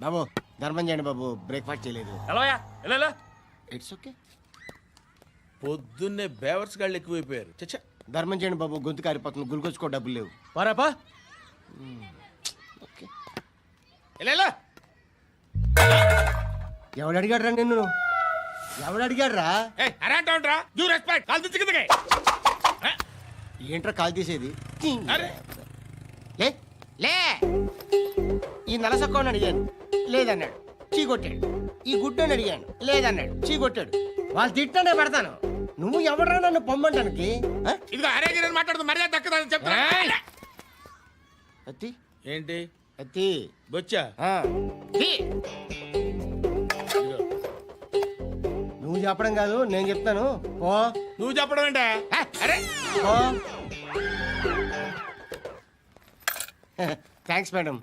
బాబు ధర్మం చేయండి బాబు. బ్రేక్ఫాస్ట్ చేయలేదు. ఎలాయా ఎలా ఇట్స్ ఓకే పొద్దున్నే బేవర్స్ గాళ్ళు ఎక్కువైపోయారు. చచ్చా ధర్మం చేయండి బాబు. గొంతు కారిపోతుంది. గురికొచ్చుకో డబ్బులు లేవు. పారాపా ఓకే ఎలా ఎవడు అడిగాడు రా నిన్ను? ఎవడు అడిగాడు రా ఏంట్రా కాల్ తీసేది? అరే. లే లే. ఈ నలసక్కని అడిగాను. లేదన్నాడు. చీ కొట్టాడు ఈ గుడ్డని అడిగాను. లేదన్నాడు. చీ కొట్టాడు వాళ్ళు తిట్టానే పెడతాను. నువ్వు ఎవడరా నన్ను పొమ్మంటానికి? ఆ? ఇదిగో అరే గిరని మాట్లాడుతూ మర్యాద దక్కదని చెప్తా అత్తి? ఏంటి? అత్తి? బొచ్చా? ఆ. నువ్వు చెప్పడం కాదు నేను చెప్తాను. ఓ నువ్వు చెప్పడం ఏంటే? హ, అరే! ఓ థ్యాంక్స్ మేడం.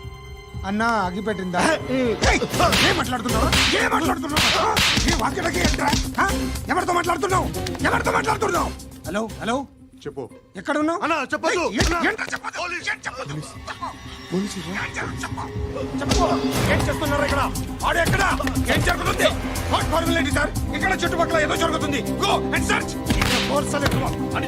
అన్నా అగ్గిపెట్టిందా ఏం మాట్లాడుతున్నావు? ఏం మాట్లాడుతున్నావు? ఈ వాక్యలకి? ఎవరితో మాట్లాడుతున్నావు? ఎవరితో మాట్లాడుతున్నావు? Hello hello? చెప్పు. ఎక్కడ ఉన్నావు అన్నా? ఏం చేస్తున్నారు ఇక్కడ? వాడు ఎక్కడ? ఏం జరుగుతుంది? What sir. ఇక్కడ చుట్టుపక్కల ఏదో జరుగుతుంది. Go and search. అని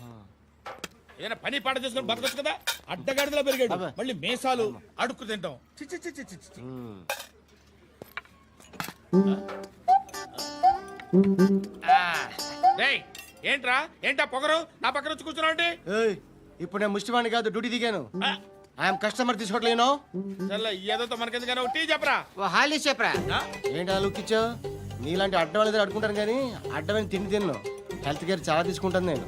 ఏదైనా పని పాట చేసుకుని బతకొచ్చు కదా? అడ్డగాడిదలా పెరిగాడు. మళ్ళీ మేసాలు అడుక్కు తింటాం. చి, చి, చి, చి, చి, చి. రేయ్, ఏంట్రా? ఏంటా పొగరు? నా పక్కన వచ్చి కూర్చున్నావు ఇప్పుడు నేను ముష్టివాణి కాదు డ్యూటీ దిగాను. ఐఎమ్ కస్టమర్ తీసుకోవట్లేను ఏదో మనకెందుకైనా టీ చెప్పరా? హాలీ చెప్పరా? ఏంటి లుక్ ఇచ్చావు? నీలాంటి అడ్డం వాళ్ళ దగ్గర అడుకుంటాను కానీ అడ్డమైన తిండి తిన్ను. హెల్త్ కేర్ చాలా తీసుకుంటాను నేను.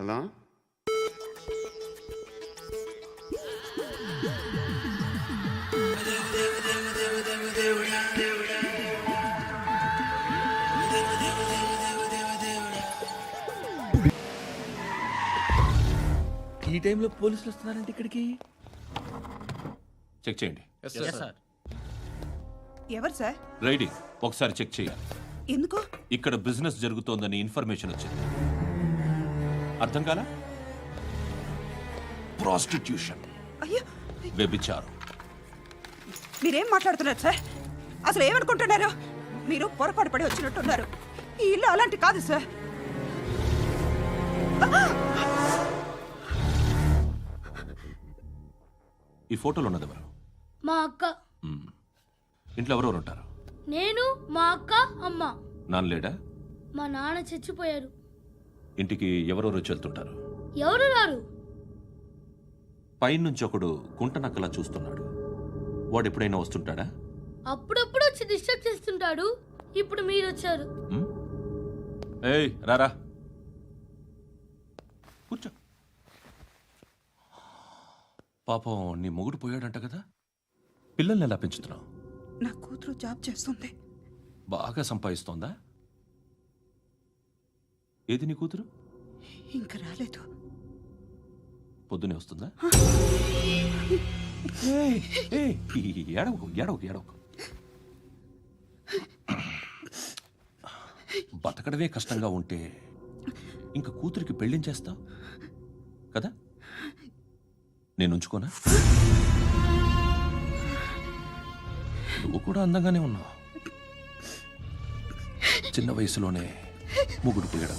ఎలా? ఈ టైంలో పోలీసులు వస్తున్నారంటే ఇక్కడికి? చెక్ చేయండి. ఎవరు సార్? రైడింగ్ ఒకసారి చెక్ చేయాలి. ఎందుకు? ఇక్కడ బిజినెస్ జరుగుతోందని ఇన్ఫర్మేషన్ వచ్చింది. అర్థం కాలా? ప్రాస్టిట్యూషన్ అయ్యో! వ్యభిచారం. మీరేం మాట్లాడుతున్నారు సార్? అసలు ఏమనుకుంటున్నారు? మీరు పొరపాటు పడి వచ్చినట్టున్నారు. ఈ ఇల్లు అలాంటి కాదు సార్. ఈ ఫోటోలో ఉన్నది ఎవరు? మా అక్క. మ్మ్. ఇంట్లో ఎవరెవరు ఉంటారు? నేను మా అక్క అమ్మ. నాన్న లేడా? మా నాన్న చచ్చిపోయారు. ఇంటికి ఎవరెవరు వచ్చి వెళ్తుంటారు ఎవరు రారు? పైనుంచి ఒకడు గుంట నక్కలా చూస్తున్నాడు. వాడు ఎప్పుడైనా వస్తుంటాడా? అప్పుడప్పుడు వచ్చి డిస్టర్బ్ చేస్తుంటాడు. ఇప్పుడు మీరు వచ్చారు? ఏయ్ రారా. కూర్చో. పాపం నీ మొగుడు పోయాడంట కదా? పిల్లల్ని ఎలా పెంచుతున్నావు? నా కూతురు జాబ్ చేస్తుంది. బాగా సంపాదిస్తోందా? ఏది నీ కూతురు? ఇంకా రాలేదు. పొద్దునే వస్తుందా? ఏడవకు ఏడవకు ఏడవకు. బతకడమే కష్టంగా ఉంటే ఇంక కూతురికి పెళ్ళించేస్తావు కదా? నేను ఉంచుకోనా? నువ్వు కూడా అందంగానే ఉన్నావు. చిన్న వయసులోనే ముగుడు పోయడం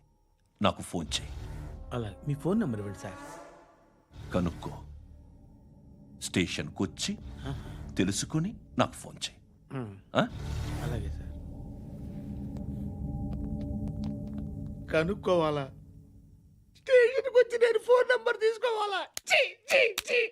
నాకు ఫోన్ చేయి. అలా మీ ఫోన్ నెంబర్ ఇవ్వండి సార్. కనుక్కో. స్టేషన్కి వచ్చి తెలుసుకుని నాకు ఫోన్ చేయి. ఆ? అలాగే సార్. కనుక్కోవాలా? స్టేషన్కి వచ్చి నేను ఫోన్ నంబర్ తీసుకోవాలా? ఛీ, ఛీ, ఛీ.